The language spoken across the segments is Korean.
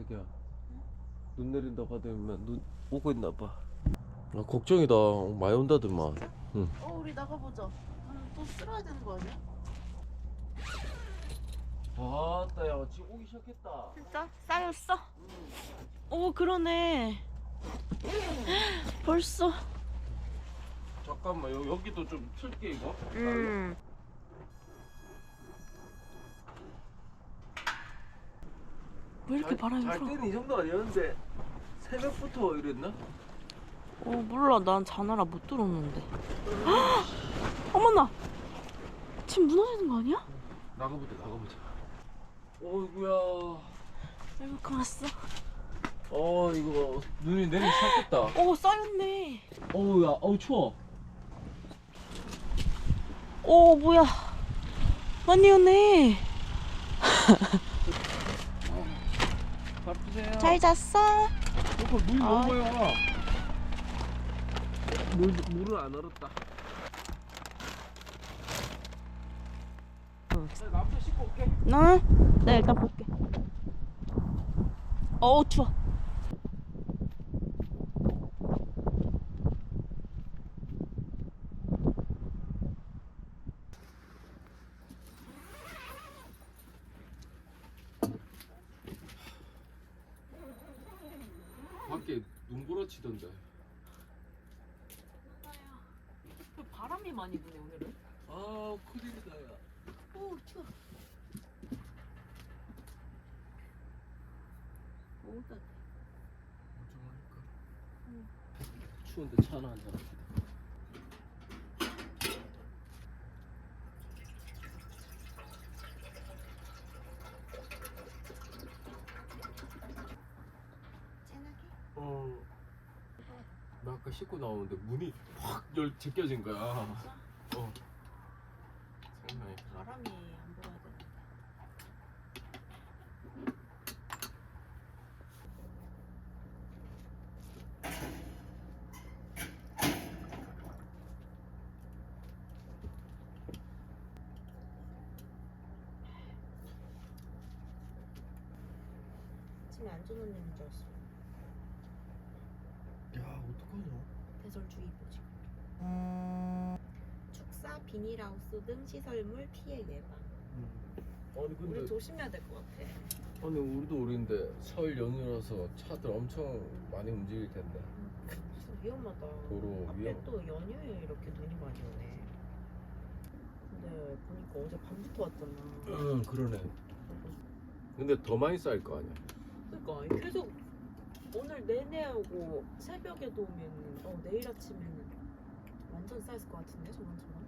자기야 눈 내린다고 하더니만 눈 오고 있나 봐 아, 걱정이다 많이 온다더만 어 우리 나가보자. 음, 또 쓸어야 되는 거 아니야? 아따 야 지금 오기 시작했다 진짜? 쌓였어? 오 그러네. 벌써. 잠깐만 여, 여기도 좀 틀게 이거 음. 왜 이렇게 바람이 잘 불어? 때는 이 정도 아니었는데 새벽부터 이랬나? 어 몰라 난 자느라 못 들었는데. 헉! 어머나. 지금 무너지는 거 아니야? 나가보자 나가보자 어이구야 얼마큼 왔어? 어 이거 눈이 내리기 시작했다 오 쌓였네. 어우 야 어우 추워 오 뭐야? 많이 오네. 잘 잤어? 이거 물와 물, 물을 안 얼었다 응. 내가 남자 씻고 올게 나? 네 일단 볼게. 어우 추워. 밖에 눈보라 치던데 바람이 많이 부네 오늘은. 아 큰일이다 야 오 추워. 오 따. 추운데 차 하나 한잔 합시다 씻고 나오는데 문이 확 열 제껴진 거야. 어. 장난이. 바람이 안 불어야 되는데. 아침에 안전원 내는 줄 알았어. 야 어떡하냐? 대설주의보 지금. 축사, 비닐하우스 등 시설물 피해 예방. 아니 우리 근데 조심해야 될 것 같아. 아니 우리도 우리인데 설 연휴라서 차들 엄청 많이 움직일 텐데 진짜 위험하다. 도로 앞에 위험. 또 연휴에 이렇게 눈이 많이 오네. 근데 보니까 어제 밤부터 왔잖아. 응 그러네. 근데 더 많이 쌓일 거 아니야? 그러니까 계속 오늘 내내 오고 새벽에도 오면 어 내일 아침에는 완전 쌓였을 것 같은데 저번처럼.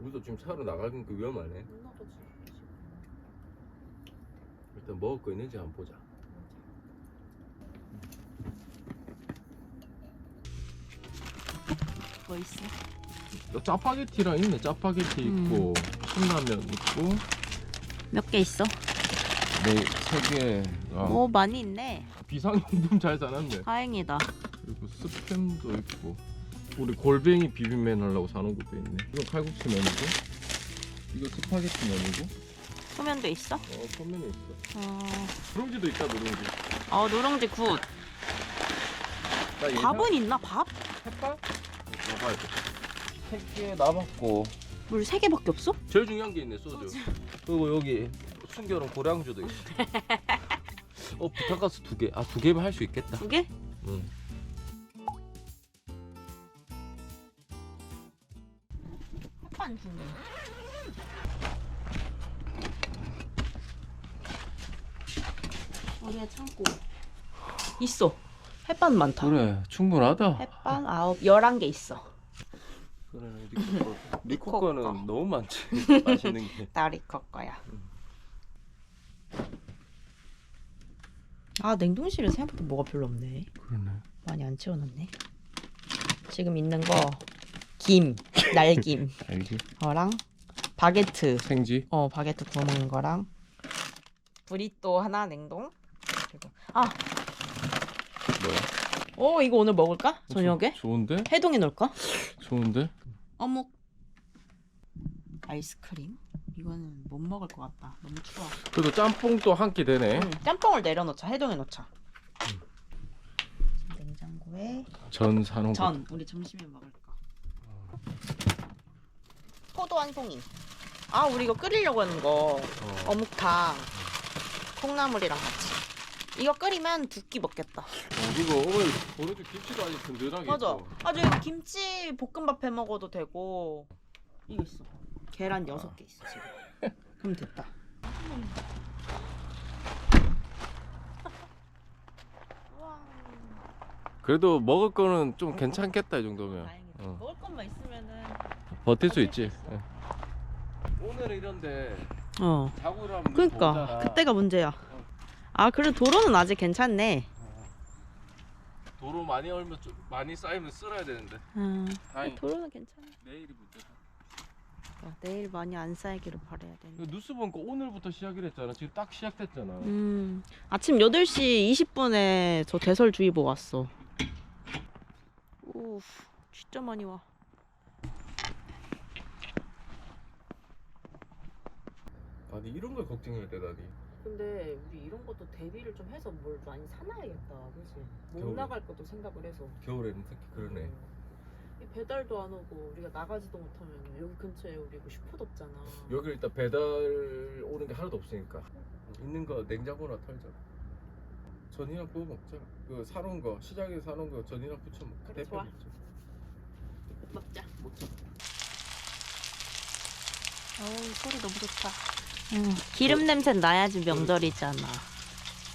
우리도 지금 차로 나가는 거 위험하네. 못 나가지. 지금. 일단 먹을 거 있는지 한번 보자. 뭐 있어? 짜파게티랑 있네. 짜파게티 음. 있고 신라면 있고 몇 개 있어? 네세 개. 아, 오 많이 있네. 비상용품 잘 사놨네. 다행이다. 그리고 스팸도 있고 우리 골뱅이 비빔면 하려고 사놓은 것도 있네. 이건 칼국수 면이고 이거 스파게티 면이고 소면도 있어? 어 소면이 있어. 어, 누룽지도 있다 누룽지. 어 누룽지 굿. 나 밥은 있나? 밥? 햇반? 먹어야 돼. 세개 남았고 물 세 개밖에 없어? 제일 중요한 게 있네 소주. 소주. 그리고 여기 숨겨놓은 고량주도 있어. 어 부탄가스 두 개. 아 두 개면 할 수 있겠다. 두 개? 응. 햇반 주네. 어디에 창고? 있어. 햇반 많다. 그래 충분하다. 햇반 아홉 열한 개 있어. 그래 리코 거. 리코 거. 거는 너무 많지. 맛있는 게. 딸이 거 거야. 아 냉동실에 생각보다 뭐가 별로 없네. 그러네. 많이 안 채워놨네. 지금 있는 거 김, 날김, 알지? 어랑 바게트. 생지. 어 바게트 구워 먹는 거랑 브리또 하나 냉동. 그리고 아, 뭐야? 어 이거 오늘 먹을까? 저녁에 좋- 좋은데? 해동해 놓을까? 좋은데? 어묵, 아이스크림, 이거는 못 먹을 것 같다. 너무 추워. 그래도 짬뽕도 한 끼 되네. 응, 짬뽕을 내려놓자. 해동해 놓자. 냉장고에 전 사놓은 거. 전. 우리 점심에 먹을 거. 포도 한 송이. 아, 우리 이거 끓이려고 하는 거. 어. 어묵탕. 콩나물이랑 같이. 이거 끓이면 두 끼 먹겠다. 어, 이거 오늘 오늘도 김치도 아직 든든하게 맞아. 있고. 아, 저기 김치 볶음밥 해 먹어도 되고. 이거 있어. 계란 여섯 개 있어 지금. 그럼 됐다. 그래도 먹을 거는 좀 괜찮겠다 이 정도면. 다행이다. 어. 먹을 것만 있으면은. 버틸 수 있지. 예. 오늘 이런데 어. 자고 일어나면 눈 그러니까. 그때가 문제야. 아, 그래 도로는 아직 괜찮네. 도로 많이 얼면 좀 많이 쌓이면 쓸어야 되는데. 음. 다행. 도로는 괜찮아. 내일이 문제 다. 야, 내일 많이 안 쌓이기를 바라야 되는데. 이거 뉴스 보니까 오늘부터 시작이라 했잖아. 지금 딱 시작됐잖아. 음. 아침 8시 20분에 저 대설주의보 왔어. 오, 진짜 많이 와. 아니 이런 걸 걱정해야 되다니. 근데 우리 이런 것도 대비를 좀 해서 뭘 많이 사놔야겠다. 그치? 못 겨울에. 나갈 것도 생각을 해서. 겨울에는 특히 그러네. 음. 이 배달도 안 오고 우리가 나가지도 못하면 여기 근처에 우리 그 슈퍼도 없잖아. 여기 일단 배달 오는 게 하나도 없으니까 있는 거 냉장고나 털자. 전이랑 구워 먹자. 그 사놓은 거 시장에서 사놓은 거 전이랑 부쳐 먹. 그래, 대패 좋아. 먹자. 먹자. 먹자. 어우, 소리 너무 좋다. 음, 기름 냄새 나야지 명절이잖아.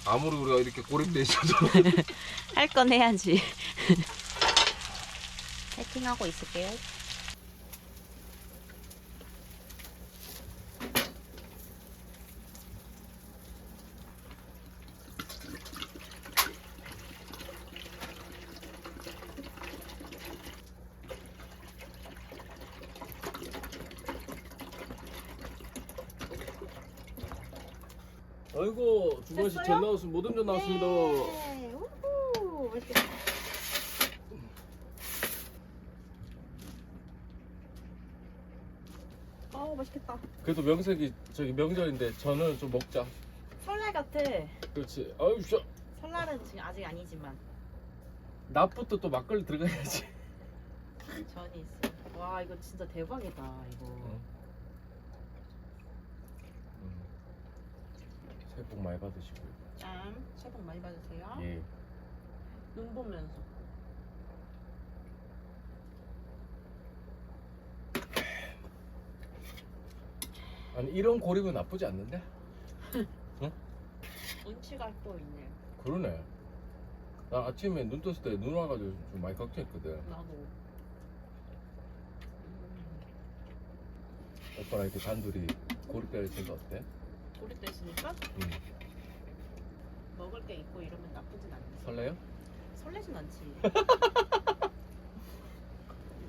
아무리 우리가 이렇게 고립돼 있어도 할 건 해야지. 세팅하고 있을게요. 아이고 두 번씩 됐어요? 젤 나왔습니다. 모든 전 나왔습니다. 네. 우후. 맛있겠다. 어 맛있겠다. 그래도 명색이 저기 명절인데 저는 좀 먹자. 설날 같아. 그렇지. 아유 씨. 설날은 지금 아직 아니지만 낮부터 또 막걸리 들어가야지. 전이 있어. 와 이거 진짜 대박이다 이거. 응. 음. 새해 복 많이 받으시고요. 짠. 새해 복 많이 받으세요. 예. 눈 보면서. 아니 이런 고립은 나쁘지 않는데? 운치가 또 있네. 그러네. 나 아침에 눈 떴을 때 눈 와가지고 좀 많이 걱정했거든. 나도. 오빠랑 이렇게 단둘이 고립될 생각 어때? 고립됐으니까 응. 먹을 게 있고 이러면 나쁘진 않지. 설레요? 설레진 않지.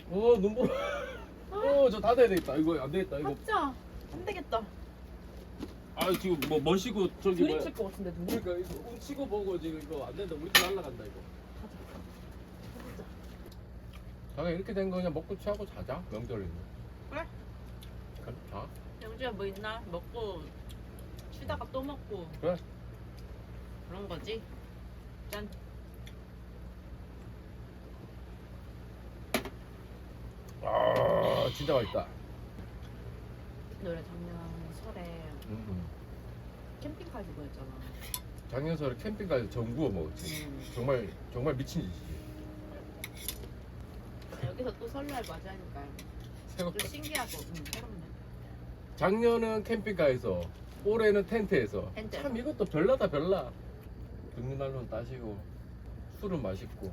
어 눈보. 어저 닫아야 되겠다. 이거 안 되겠다. 이거. 진짜 안 되겠다. 아 지금 뭐 멋이고 저기 뭐야. 들이칠 것 같은데 눈. 그러니까 이거 훔치고 보고 지금 이거 안 된다. 우리 집 날라간다 이거. 가자. 자가 이렇게 된 거 그냥 먹고 취하고 자자. 명절이면. 그래. 그래. 자. 영주야 뭐 있나? 먹고 쉬다가 또 먹고. 그래. 그런 거지. 짠. 아 진짜 맛있다. 노래 작년 설에 음, 음. 캠핑 가지고 했잖아. 작년 설에 캠핑 가서 전 구워 먹었지. 음. 정말 정말 미친 짓이지. 여기서 또 설날 맞이하니까 좀 신기하고 음, 새롭네. 작년은 캠핑카에서 올해는 텐트에서 텐트. 참 이것도 별나다 별나 등날론 따시고 술은 맛있고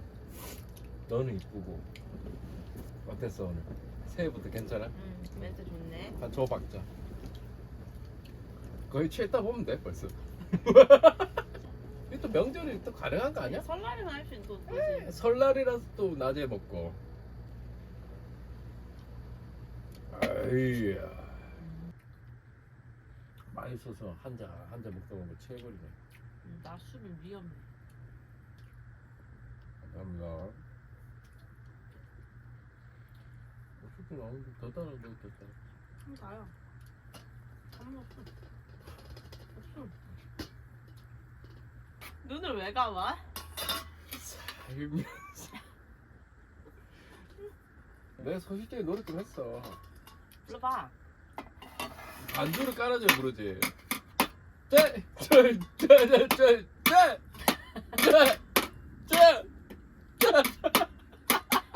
너는 이쁘고 어땠어 오늘 새해부터 괜찮아? 음, 멘트 좋네. 한줘 박자 거의 취했다 보면 돼 벌써 이게 또 명절이 또 가능한 거 아니야? 설날에만 할수 있는 또 거지. 설날이라서 또 낮에 먹고 아이야 맛있어서 한잔 한잔 먹다 보면 최고리네 음, 나 술은 위험해. 감사합니다 어쨌든 나오는데 더 달아 더 달아 좀 다요. 아무것도 없어. 눈을 왜 감아? 알면서 내가 소실적에 노력 좀 했어 불러봐. 반주를 깔아줘야 부르지 짤 짤 짤 짤 짤 짤짤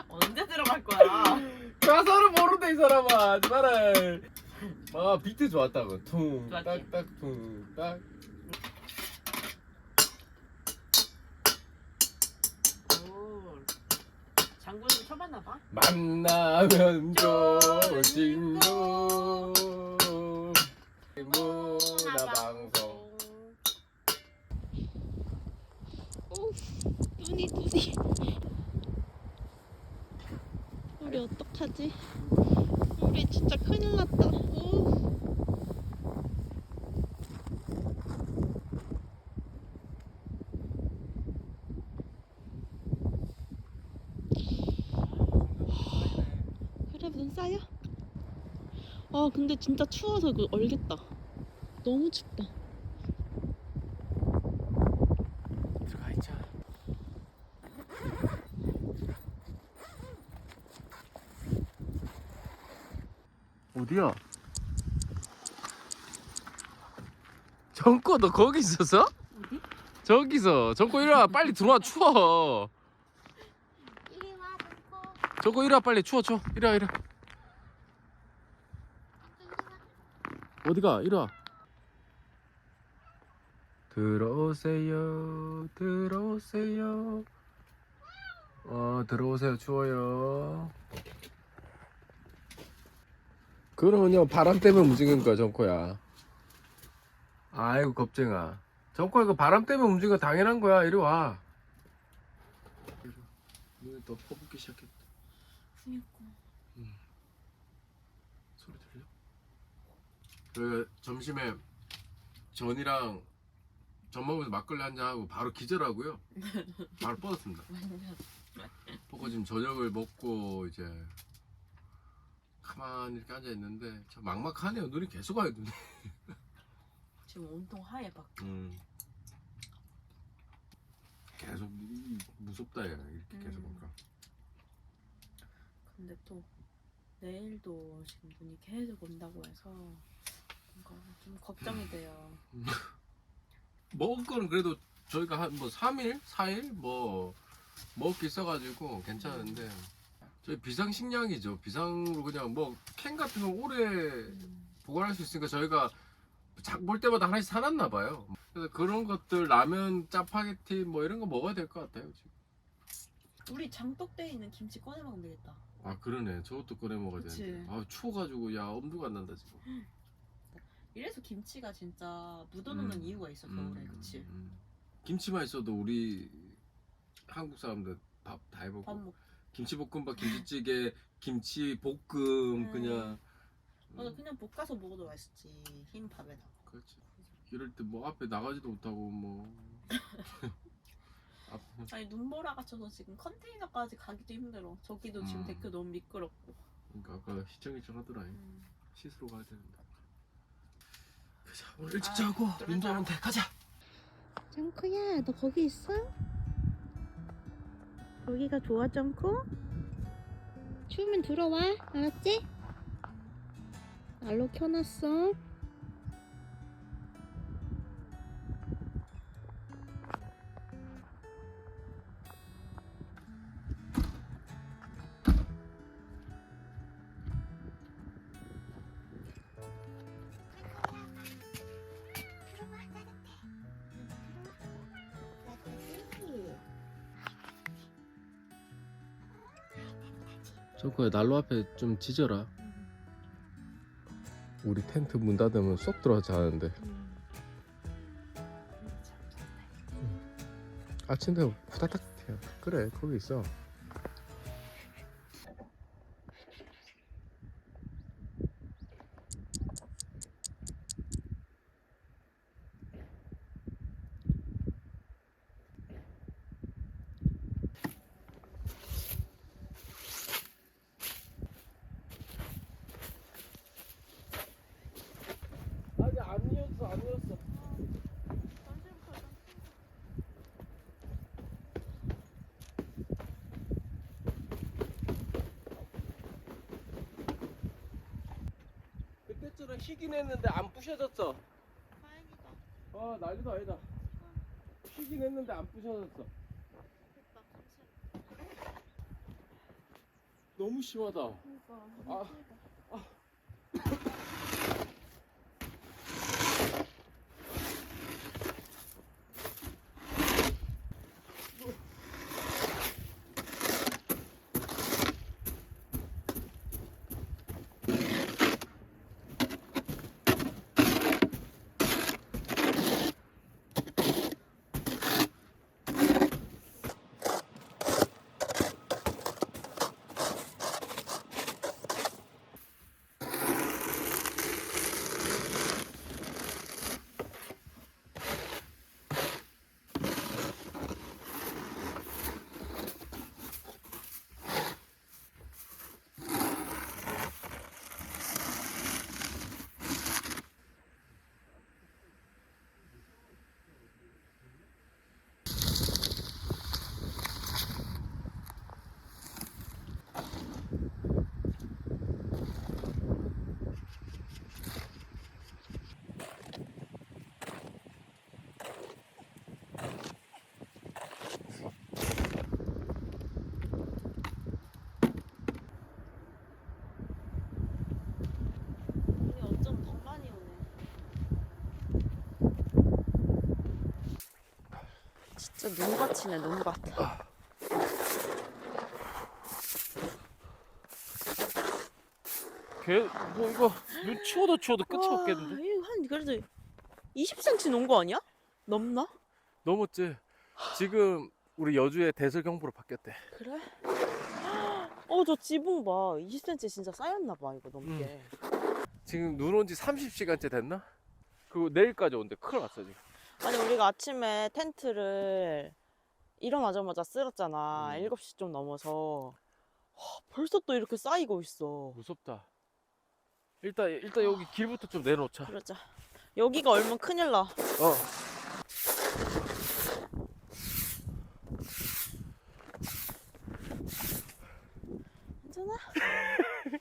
언제 들어갈 거야? 가 사람아 하지 마라 아 비트 좋았다고. 좋았지? 퉁딱딱 퉁딱. 오. 장군 좀 쳐봤나 봐. 만나면 좋은 친구 문화방송. 눈이 눈이 우리 어떡하지? 우리 진짜 큰일 났다. 오. 그래 눈 쌓여? 아 근데 진짜 추워서 그 얼겠다. 너무 춥다. 들어가 있자 어디야? 정코 너 거기 있었어? 어디? 저기서 정코 와 빨리 들어와 추워 이리 와, 놓고. 정코 이리 와 빨리 추워 추워 이리 와 어디가 와 들어오세요 들어오세요 어 들어오세요 추워요 그러면요 바람 때문에 움직인 거야 정코야 아이고 겁쟁아 정코야 그 바람 때문에 움직인 거 당연한 거야 이리 와 눈이 또 퍼붓기 시작했다 그니까. 소리 들려? 그 점심에 전이랑 전 먹으면서 막걸리 한 잔 하고 바로 기절하고요. 바로 뻗었습니다. 보고 지금 저녁을 먹고 이제 가만히 이렇게 앉아 있는데 저 막막하네요. 눈이 계속 와요 눈이. 지금 온통 하얘 박. 음. 계속 이- 무섭다 얘 이렇게 계속 음. 보니까. 근데 또 내일도 지금 눈이 계속 온다고 해서 뭔가 좀 걱정이 돼요. 먹을 거는 그래도 저희가 한 뭐 3일, 4일 뭐 먹을 게 있어가지고 괜찮은데 저희 비상식량이죠. 비상으로 그냥 뭐 캔 같은 거 오래 음. 보관할 수 있으니까 저희가 작볼 때마다 하나씩 사놨나 봐요. 그래서 그런 것들 라면, 짜파게티 뭐 이런 거 먹어야 될 것 같아요 지금. 우리 장독대에 있는 김치 꺼내 먹으면 되겠다. 아 그러네. 저것도 꺼내 먹어야 그치. 되는데. 아 추워가지고 야 엄두가 안 난다 지금. 이래서 김치가 진짜 묻어놓는 음. 이유가 있어 겨울에 음, 그치? 음. 김치만 있어도 우리 한국 사람들 밥 다 해먹고 밥 먹. 김치볶음밥, 김치찌개, 김치 볶음 음. 그냥 맞아 그냥 볶아서 먹어도 맛있지 흰 밥에다. 그렇지. 이럴 때 뭐 앞에 나가지도 못하고 뭐 앞- 아니 눈보라가 쳐서 지금 컨테이너까지 가기도 힘들어. 저기도 지금 음. 데크 너무 미끄럽고. 그러니까 아까 시청일청 하더라 음. 씻으러 가야 되는데 가자 오늘 일찍 아, 자고 돼 가자 정크야, 너 거기 있어? 거기가 좋아, 정크? 추우면 들어와, 알았지? 난로 켜놨어. 저거야. 난로 앞에 좀 지져라. 우리 텐트 문 닫으면 쏙 들어가지 않은데. 아침에 후다닥 튀어 그래 거기 있어 난리도 아니다. 희긴 했는데 안 부셔졌어. 너무 심하다. 아. 눈이 진짜 눈같이네 눈같. 걔뭐 이거 눈 치워도 치워도 끝이 와, 없겠는데? 이거 한 그래도 20cm 놓은 거 아니야? 넘나? 넘었지. 지금 우리 여주의 대설 경보로 바뀌었대. 그래? 어 저 지붕 봐 20cm 진짜 쌓였나 봐 이거 넘게 지금 눈 온 지 30시간째 됐나? 그리고 내일까지 온대. 큰일 났어 지금. 아니 우리가 아침에 텐트를 일어나자마자 쓸었잖아 음. 7시 좀 넘어서 와, 벌써 또 이렇게 쌓이고 있어 무섭다. 일단 일단 여기 길부터 좀 내놓자. 그러자 여기가 얼면 큰일 나 어. 괜찮아?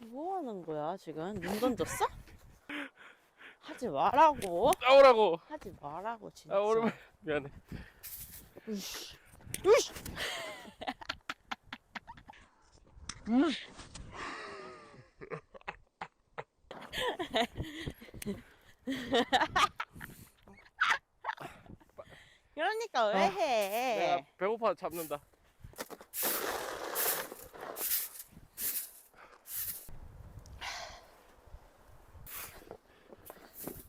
뭐 하는 거야 지금 눈 던졌어? 하지 말라고 나오라고. 하지 말라고 진짜 아 오랜만 미안해. 으이씨. 그러니까 왜 아, 해? 내가 배고파 잡는다.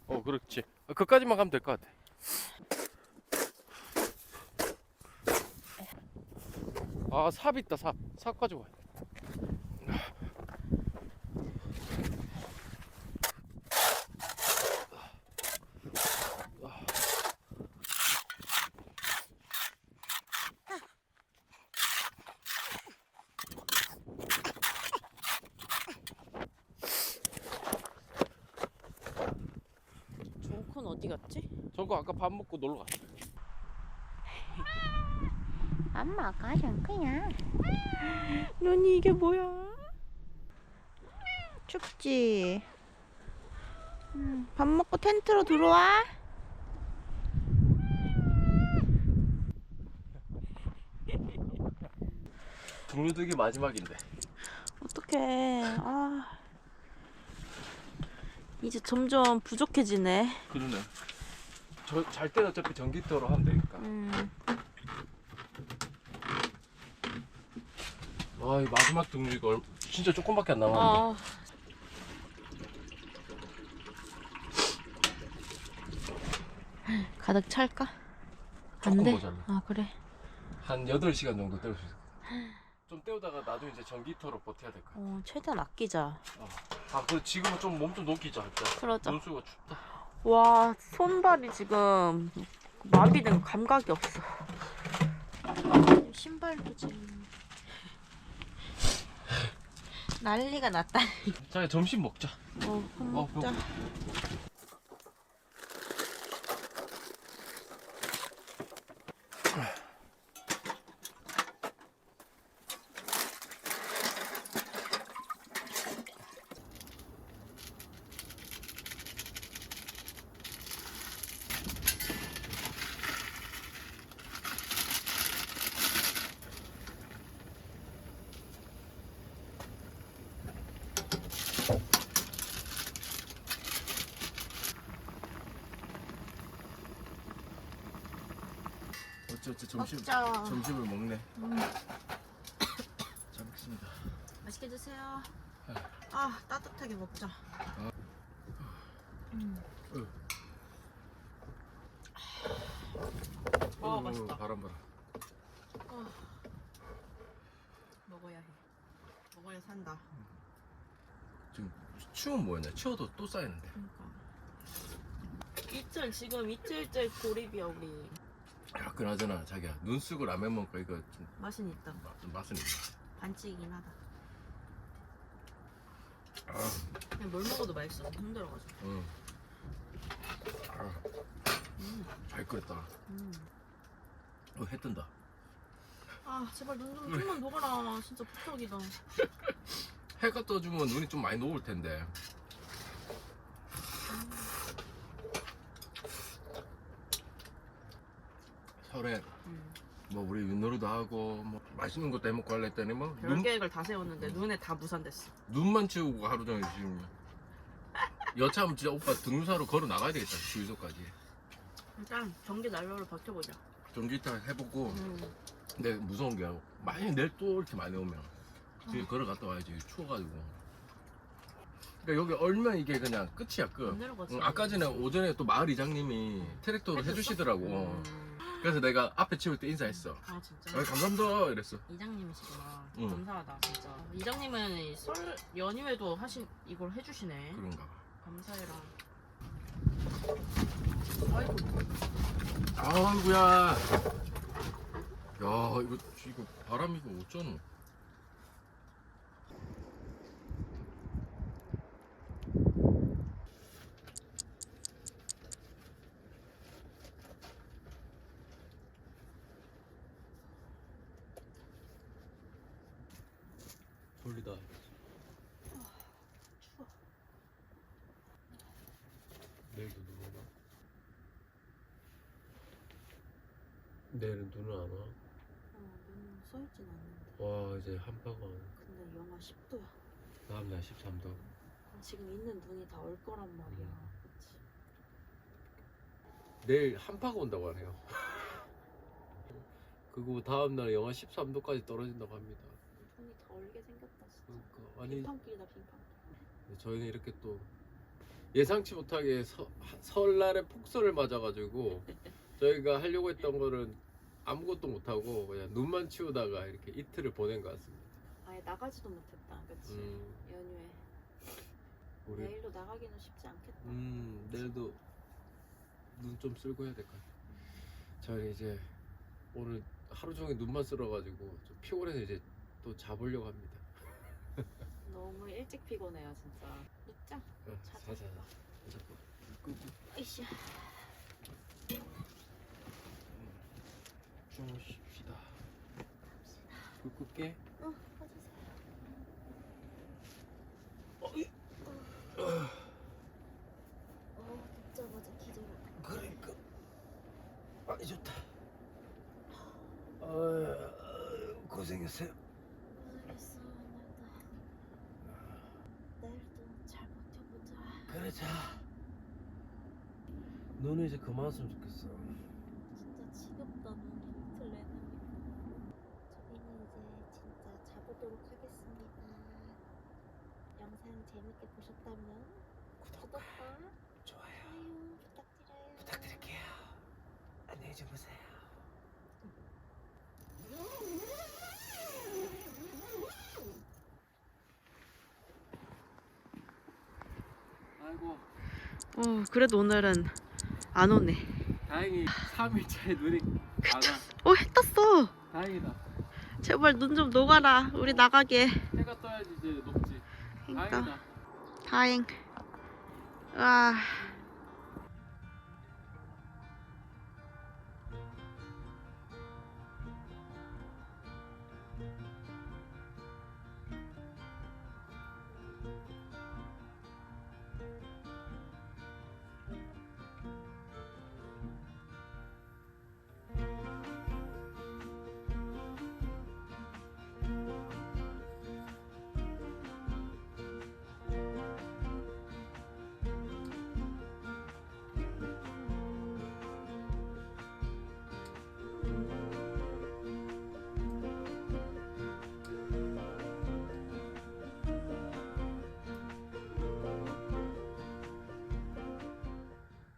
어 그렇지. 어, 그까지만 가면 될 것 같아. 아 삽 있다 삽. 삽 가지고 와. 종콘 어디 갔지? 저거 아까 밥 먹고 놀러 갔어. 엄마가 정크야 눈이 이게 뭐야? 춥지? 음, 밥 먹고 텐트로 들어와 동료들기 마지막인데. 어떡해 아 이제 점점 부족해지네 그러네. 저잘 때는 어차피 전기토로 하면 되니까. 음, 와, 이 마지막 등유가 얼- 진짜 조금밖에 안 남았는데. 아. 가득 찰까? 조금 안 돼? 모자라. 아 그래 한 8시간 정도 때울 수 같아. 좀 때우다가 나도 이제 전기토로 버텨야 될 거야. 어, 최대한 아끼자 어. 아, 그 지금은 좀 몸 좀 녹이자. 일단. 그러자 온수가 춥다. 와 손발이 지금 마비된 감각이 없어 신발도 지금 난리가 났다 자, 점심 먹자. 어, 밥 어, 먹자 저, 저 점심 먹자. 점심을 먹네. 음, 잘 먹습니다. 맛있게 드세요. 아 따뜻하게 먹자. 음. 아 어, 맛있다. 바람 바람. 먹어야 해. 먹어야 산다. 지금 추운 뭐였냐? 추워도 또 쌓이는데. 그러니까. 이틀 지금 이틀째 고립이야 우리. 야, 그나저나 자기야 눈 쓰고 라면 먹고 이거 좀 맛은 있다. 맛, 맛은 있네. 반칙이긴 하다. 아, 그냥 뭘 먹어도 맛있어. 힘들어가지고. 응. 아, 음. 잘 끓였다. 음. 어, 해 뜬다. 아 제발 눈 좀 좀만 녹아라. 진짜 부탁이다. 해가 떠주면 눈이 좀 많이 녹을 텐데. 설에 음. 뭐 우리 윷놀이도 하고 뭐 맛있는 것도 해먹고 할래 했더니 뭐 별 눈, 계획을 다 세웠는데 눈에 다 무산됐어. 눈만 치우고 하루 종일 지금 여차하면 진짜 오빠 등유사로 걸어 나가야 되겠다 주유소까지 일단 전기 난로를 버텨보자. 전기타 해보고 음. 근데 무서운 게 만약 내일 또 이렇게 많이 오면 뒤에 걸어갔다 와야지 추워가지고 그러니까 여기 얼마 이게 그냥 끝이야 끝 안. 응, 아까 전에 오전에 또 마을 이장님이 트랙터로? 해주시더라고 음. 그래서 내가 앞에 치울 때 인사했어 아 진짜. 아, 감사합니다 이랬어 이장님이시구나. 응. 감사하다 진짜. 이장님은 이설 연휴에도 하신 이걸 해주시네. 그런가 봐 감사해라. 아이고야 야 이거 이거 바람 이거 어쩌노 돌리다 내일도 눈 오나? 내일은 눈은 안 와? 어, 눈 써있진 않는데. 와 이제 한파가 근데 영하 10도야. 다음 날 13도 지금 있는 눈이 다 얼 거란 말이야. 음. 그치? 내일 한파가 온다고 하네요 그리고 다음 날 영하 13도까지 떨어진다고 합니다 눈이 다 얼게 생겼다 진짜. 그러니까 아니 빙판길이다 빙판. 저희는 이렇게 또 예상치 못하게 서- 설날에 폭설을 맞아가지고 저희가 하려고 했던 거는 아무것도 못하고 그냥 눈만 치우다가 이렇게 이틀을 보낸 것 같습니다 아예 나가지도 못했다. 그치? 음, 연휴에. 우리 내일도 나가기는 쉽지 않겠다. 음 내일도 눈 좀 쓸고 해야 될 것 같아요. 저는 이제 오늘 하루 종일 눈만 쓸어가지고 좀 피곤해서 이제 또 자보려고 합니다. 너무 일찍 피곤해요 진짜. 눕자. 어, 자자. 자자. 아이씨. 좀 쉽시다. 불 끌게. 어, 꺼주세요. 어, 듣자마자 기절을. 그러니까 많이 좋다. 어, 고생했어요. 알겠어, 오늘도. 내일도 잘 버텨보 자. 너는 이제 그만 왔으면 좋겠어. 진짜 지겹다, 눈이 이틀 내내. 저희는 이제 진짜 자보도록 하겠습니다. 영상 재밌게 보셨다면 구독과 좋아요. 좋아요 부탁드려요. 부탁드릴게요. 안녕히 주무세요. 아이고 어 그래도 오늘은 안 오네. 다행히 3일차에 눈이 안 와. 어해 떴어. 다행이다. 제발 눈 좀 녹아라. 우리 나가게. 해가 떠야지 이제 녹지. 그러니까 다행이다. 다행. 와